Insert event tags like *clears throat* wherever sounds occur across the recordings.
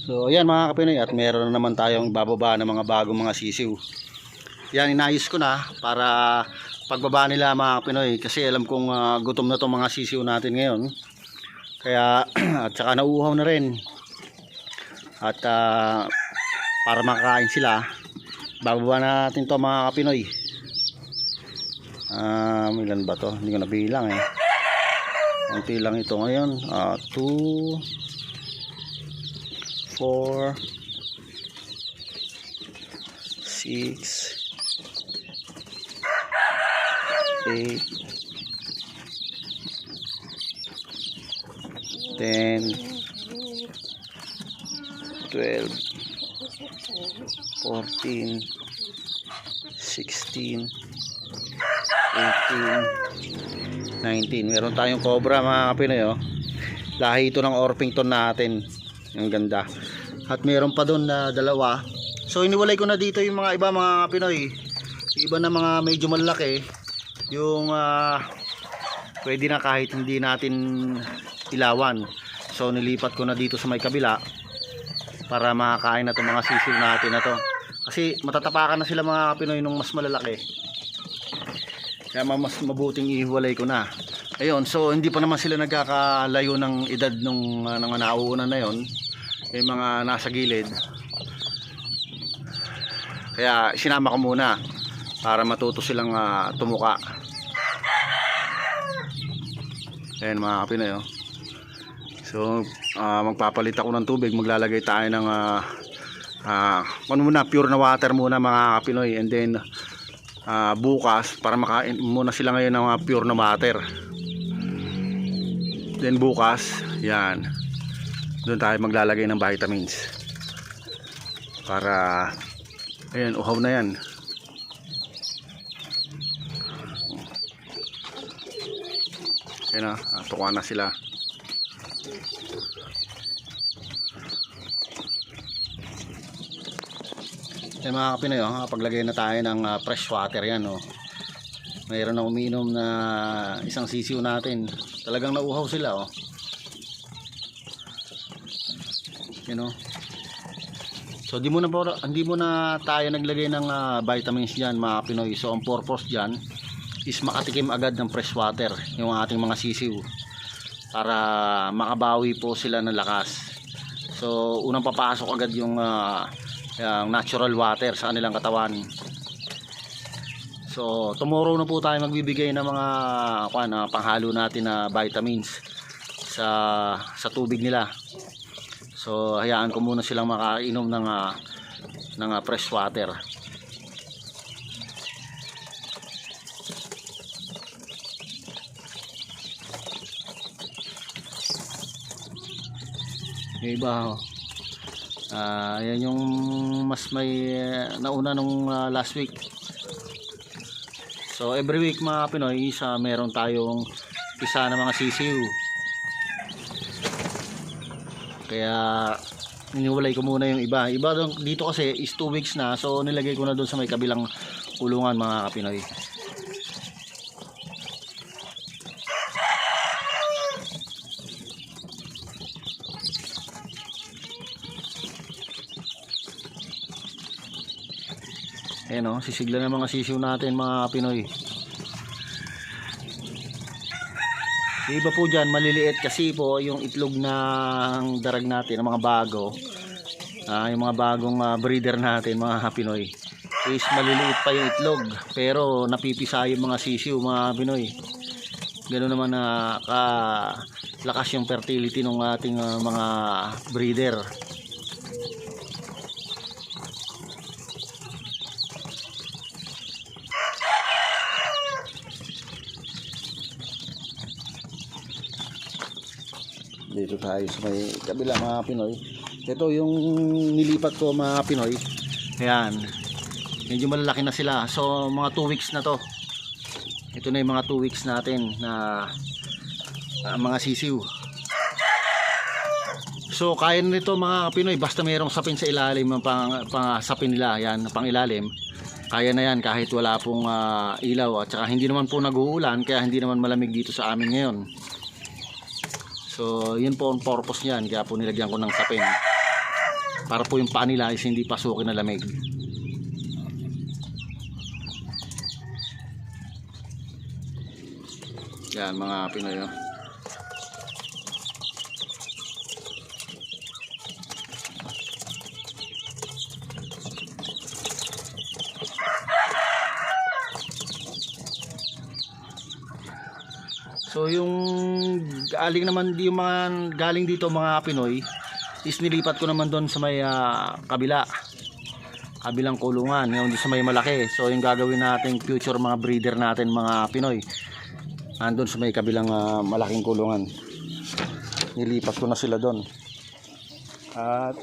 So ayan mga kapinoy at meron na naman tayong bababa ng mga bagong mga sisiw. Yan inayos ko na para pagbaba nila mga kapinoy kasi alam kong ah, gutom na tong mga sisiw natin ngayon. Kaya *clears throat* at saka nauuhaw na rin. At ah, para makakain sila bababa natin to mga kapinoy. Um, ilan ba to? Hindi ko nabilang eh. Unti lang ito ngayon. Ah, 2 4 6 8 10 12 14 16 18 19 meron tayong cobra mga kapinoy oh. lahi ito ng Orpington natin ang ganda. At meron pa doon na dalawa. So iniwalay ko na dito yung mga iba mga Pinoy. Iba na mga medyo malaki. Yung ah, pwede na kahit hindi natin ilawan. So nilipat ko na dito sa may kabila para makakain na itong mga sisil natin na to. Kasi matatapakan na sila mga Pinoy nung mas malalaki. Kaya ma- mas mabuting ihiwalay ko na ayun so hindi pa naman sila nagkakalayo ng edad nung uh, nang nauuna na yon yung mga nasa gilid. Kaya sinama ko muna para matuto silang ah, tumuka. Ayan mga kapinoy oh. so ah, magpapalit ako ng tubig. Maglalagay tayo ng ah, ah, ano muna pure na water muna mga kapinoy and then ah, bukas para makain muna sila ngayon ng mga pure na water then bukas yan. Doon tayo maglalagay ng vitamins. Para ayan uhaw na yan. Yan na ah, tuwa na sila. Yan mga kapinoy oh, paglagay na tayo ng ah, fresh water yan oh. Mayroon na umiinom na isang sisiw natin. Talagang nauhaw sila oh. You know? So di mo na hindi mo na tayo naglagay ng ah, vitamins diyan mga Pinoy. So ang purpose diyan is makatikim agad ng fresh water yung ating mga sisiw para makabawi po sila ng lakas. So unang papasok agad yung ah, yung natural water sa kanilang katawan so tomorrow na po tayo magbibigay ng mga kwan, ah, panghalo natin na vitamins sa sa tubig nila So hayaan ko muna silang makainom ng ah, ng ah, fresh water. Yung iba oh. Ah, yan yung mas may eh, nauna nung ah, last week. So every week mga Pinoy, isa meron tayong isa na mga sisiw. Kaya iniwalay ko muna yung iba. Iba dito kasi is 2 weeks na. So nilagay ko na doon sa may kabilang kulungan mga kapinoy. Ayan o, sisigla ng mga sisiw natin mga Pinoy. Yung iba po dyan, maliliit kasi po yung itlog ng darag natin, ng mga bago. Ah, yung mga bagong ah, breeder natin, mga Pinoy. Is maliliit pa yung itlog. Pero napipisa yung mga sisiw, mga Pinoy. Ganoon naman na ka lakas yung fertility ng ating ah, mga breeder. Dito tayo sa may kabila mga Pinoy. Ito yung nilipat ko mga Pinoy. Ayan. Medyo malalaki na sila. So mga 2 weeks na to. Ito na yung mga 2 weeks natin na ah, mga sisiw. So kaya nito mga Pinoy basta mayroong sapin sa ilalim ng pang, pang sapin nila yan pang ilalim. Kaya na yan kahit wala pong ah, ilaw. At saka hindi naman po nag-uulan kaya hindi naman malamig dito sa amin ngayon So, yun po ang purpose niyan. Kaya po nilagyan ko ng sapin. para po yung paa nila is hindi pasukin na lamig yan mga Pinoy oh. So yung galing naman yung mga galing dito mga Pinoy is nilipat ko naman doon sa may ah, kabila. Kabilang kulungan, yung sa may malaki. So yung gagawin nating future mga breeder natin mga Pinoy. Andun sa may kabilang ah, malaking kulungan. Nilipat ko na sila doon. At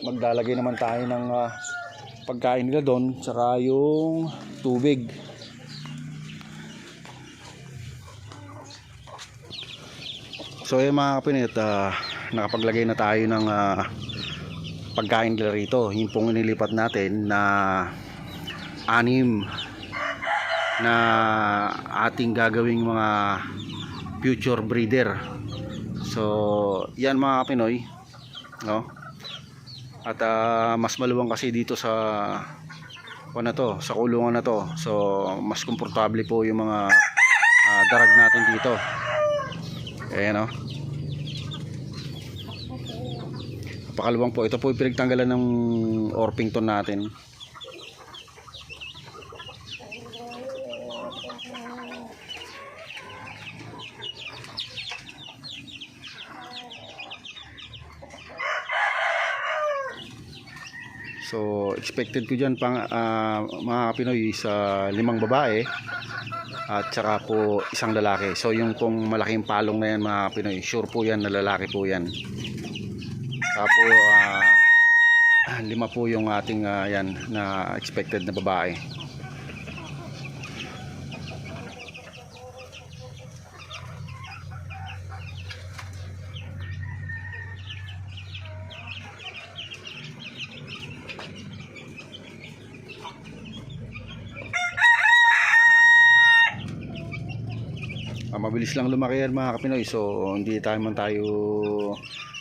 maglalagay naman tayo ng ah, pagkain nila doon tsaka yung tubig. So yung mga kapinit, ah, nakapaglagay na tayo ng ah, pagkain nila rito. Yung pong inilipat natin na anim na ating gagawing mga future breeder. So yan mga kapinoy. No? At ah, mas maluwang kasi dito sa ano na to, sa kulungan na to. So mas komportable po yung mga ah, darag natin dito. Ayan o. Napakaluwang po. Ito po yung pinagtanggalan ng Orpington natin. So, expected ko dyan pang, ah, mga Pinoy sa limang babae at saka po isang lalaki. So yung pong malaking palong na yan mga Pinoy, sure po yan na lalaki po yan. Saka po ah, lima po yung ating ah, yan na expected na babae. Mabilis lang lumaki yan mga kapinoy. So hindi tayo man tayo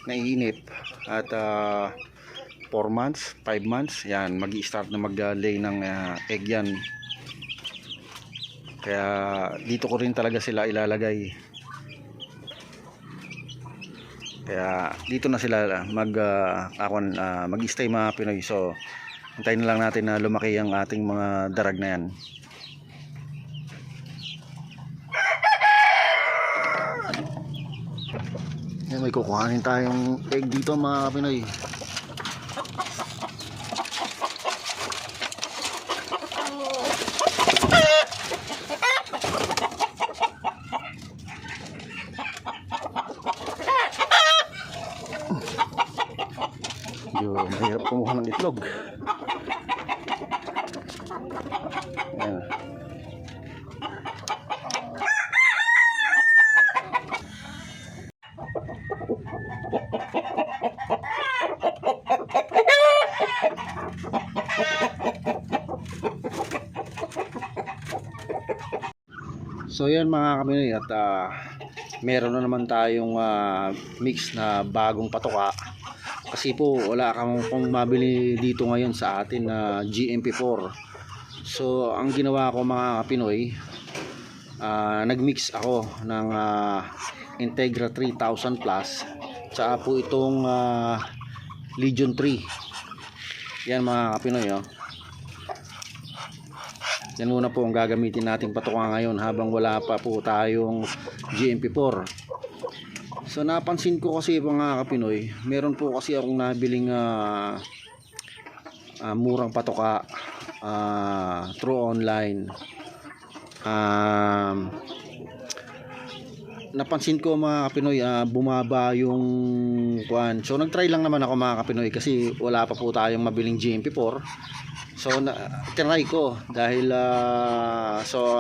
naiinip. At 4 months 5 months yan mag start na mag-lay ng ah, egg yan. Kaya dito ko rin talaga sila ilalagay. Kaya dito na sila mag uh, mag stay mga Pinoy. So hintayin na lang natin na lumaki ang ating mga darag na yan may kukuhanin tayong egg dito mga Pinoy. Medyo mahirap kumuha ng itlog. So yan mga kaminoy at ah, meron na naman tayong ah, mix na bagong patoka. Kasi po wala kang pong mabili dito ngayon sa atin na GMP4. So ang ginawa ko mga Pinoy, ah, nagmix ako ng ah, Integra 3000 Plus tsaka po itong ah, Legion 3. Yan mga Pinoy oh. Yan muna po ang gagamitin nating patuka ngayon habang wala pa po tayong GMP4. So napansin ko kasi mga kapinoy, meron po kasi akong nabiling ah, ah, murang patoka ah, through online. Um, napansin ko mga kapinoy ah, bumaba yung kuan. So nagtry lang naman ako mga kapinoy kasi wala pa po tayong mabiling GMP4. So na tinry ko dahil ah, so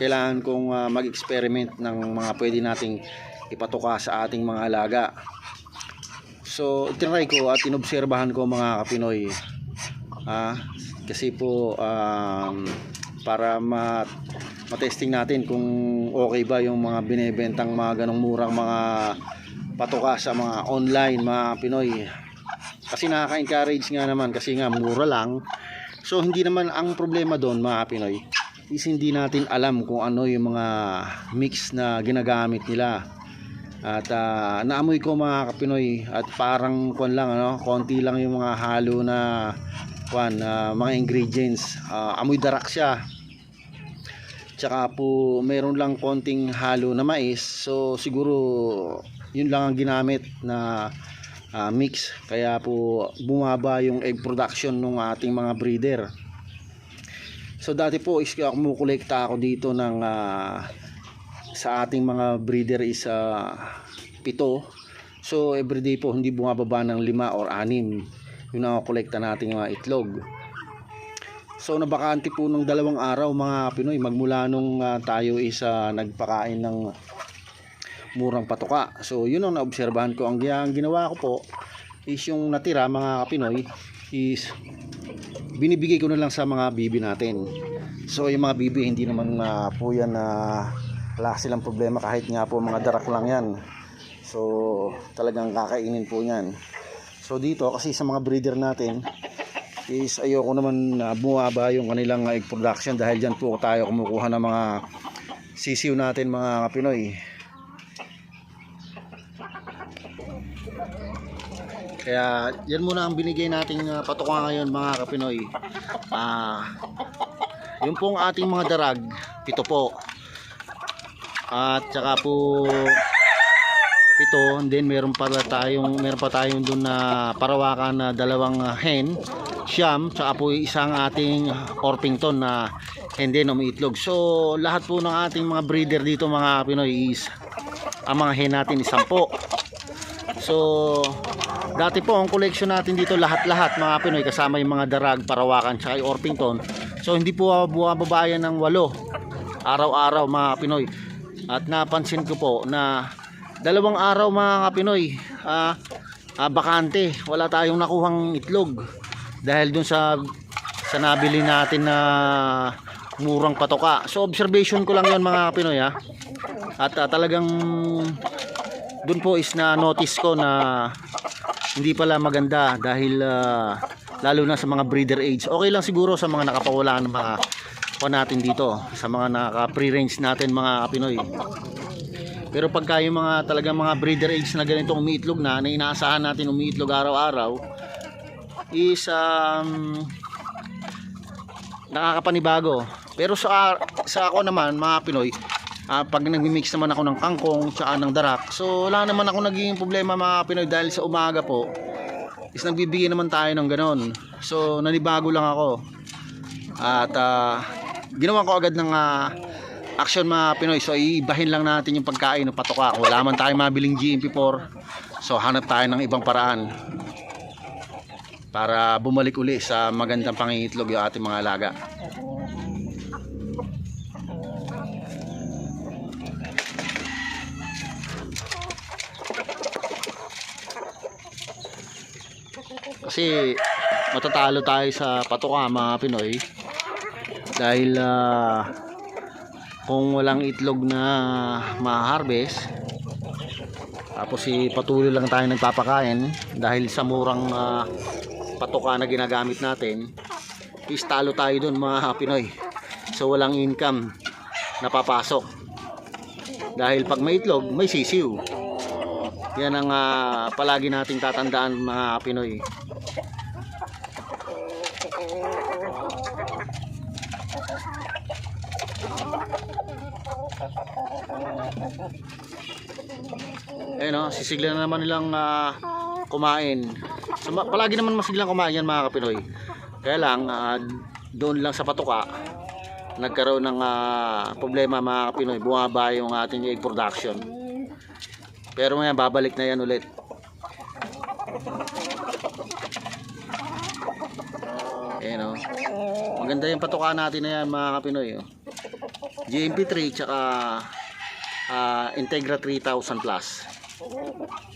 kailangan kong ah, mag-experiment ng mga pwede nating ipatuka sa ating mga alaga. So tinry ko at inobserbahan ko mga kapinoy. Ah, kasi po um, para ma matesting natin kung okay ba yung mga binebentang mga ganong murang mga patuka sa mga online mga Pinoy. Kasi nakaka-encourage nga naman kasi nga mura lang. So hindi naman ang problema doon mga Pinoy is hindi natin alam kung ano yung mga mix na ginagamit nila. At ah, naamoy ko mga Pinoy at parang kon lang ano, konti lang yung mga halo na kwan, ah, mga ingredients. Ah, amoy darak siya. Tsaka po mayroon lang konting halo na mais. So siguro yun lang ang ginamit na ah, mix. Kaya po bumaba yung egg production ng ating mga breeder. So dati po is kumukolekta ako dito ng ah, sa ating mga breeder is ah, pito. So everyday po hindi bumababa ng lima or anim. Yun ang kolekta nating mga itlog. So nabakante po ng dalawang araw mga Pinoy magmula nung ah, tayo is ah, nagpakain ng murang patuka. So yun ang naobserbahan ko. Ang, ang ginawa ko po is yung natira mga Pinoy is binibigay ko na lang sa mga bibi natin. So yung mga bibi hindi naman na po yan na wala silang problema kahit nga po mga darak lang yan. So talagang kakainin po yan. So dito kasi sa mga breeder natin is ayoko naman na bumaba yung kanilang egg production dahil dyan po tayo kumukuha ng mga sisiw natin mga Pinoy. Kaya yan muna ang binigay nating uh, ngayon mga kapinoy. Ah, yung pong ating mga darag, pito po. At saka po pito, and then meron pa tayong meron pa tayong doon na parawakan na dalawang ah, hen, siyam, saka po isang ating Orpington na hen din umiitlog. So lahat po ng ating mga breeder dito mga Pinoy is ang mga hen natin is 10. So, dati po ang collection natin dito lahat-lahat mga Pinoy kasama yung mga darag, parawakan, tsaka yung Orpington. So, hindi po buwababayan ng walo araw-araw mga Pinoy. At napansin ko po na dalawang araw mga Pinoy, ah, ah, bakante, wala tayong nakuhang itlog. Dahil dun sa sa nabili natin na murang patoka. So, observation ko lang yon mga Pinoy ha. At ah, talagang doon po is na notice ko na hindi pala maganda dahil ah, lalo na sa mga breeder age. Okay lang siguro sa mga nakapawala ng mga pa natin dito sa mga naka pre range natin mga Pinoy. Pero pagka yung mga talagang mga breeder age na ganito umiitlog na na inaasahan natin umiitlog araw-araw is um, nakakapanibago. Pero sa sa ako naman mga Pinoy Ah, pag nagmi-mix naman ako ng kangkong tsaka ng darak so wala naman ako naging problema mga Pinoy dahil sa umaga po is nagbibigay naman tayo ng ganon. So nanibago lang ako. At ah, ginawa ko agad ng ah, action mga Pinoy. So iibahin lang natin yung pagkain ng patoka wala man tayong mabiling GMP4 so hanap tayo ng ibang paraan para bumalik uli sa magandang pangingitlog yung ating mga alaga kasi matatalo tayo sa patuka mga Pinoy. Dahil ah, kung walang itlog na ma-harvest tapos si patuloy lang tayo nagpapakain dahil sa murang ah, patuka na ginagamit natin is talo tayo dun mga Pinoy. So walang income napapasok dahil pag may itlog may sisiw. Yan ang ah, palagi nating tatandaan mga Pinoy Eh no, sisigla na naman nilang ah, kumain. So, palagi naman masiglang kumain yan mga kapinoy. Kaya lang, ah, doon lang sa patuka, nagkaroon ng ah, problema mga kapinoy. Bumaba yung ating egg production. Pero ngayon, babalik na yan ulit. Eh no. Maganda yung patuka natin na yan mga kapinoy. Oh. GMP3 tsaka ah, Integra 3000 plus. Oh.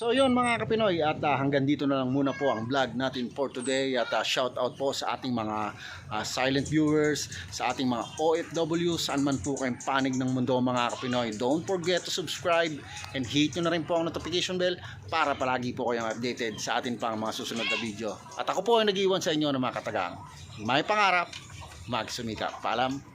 So yun mga kapinoy at ah, hanggang dito na lang muna po ang vlog natin for today at ah, shout out po sa ating mga ah, silent viewers, sa ating mga OFW, saan man po kayong panig ng mundo mga kapinoy. Don't forget to subscribe and hit nyo na rin po ang notification bell para palagi po kayong updated sa atin pang mga susunod na video. At ako po ay nag-iwan sa inyo ng mga katagang. May pangarap, magsumika. Paalam.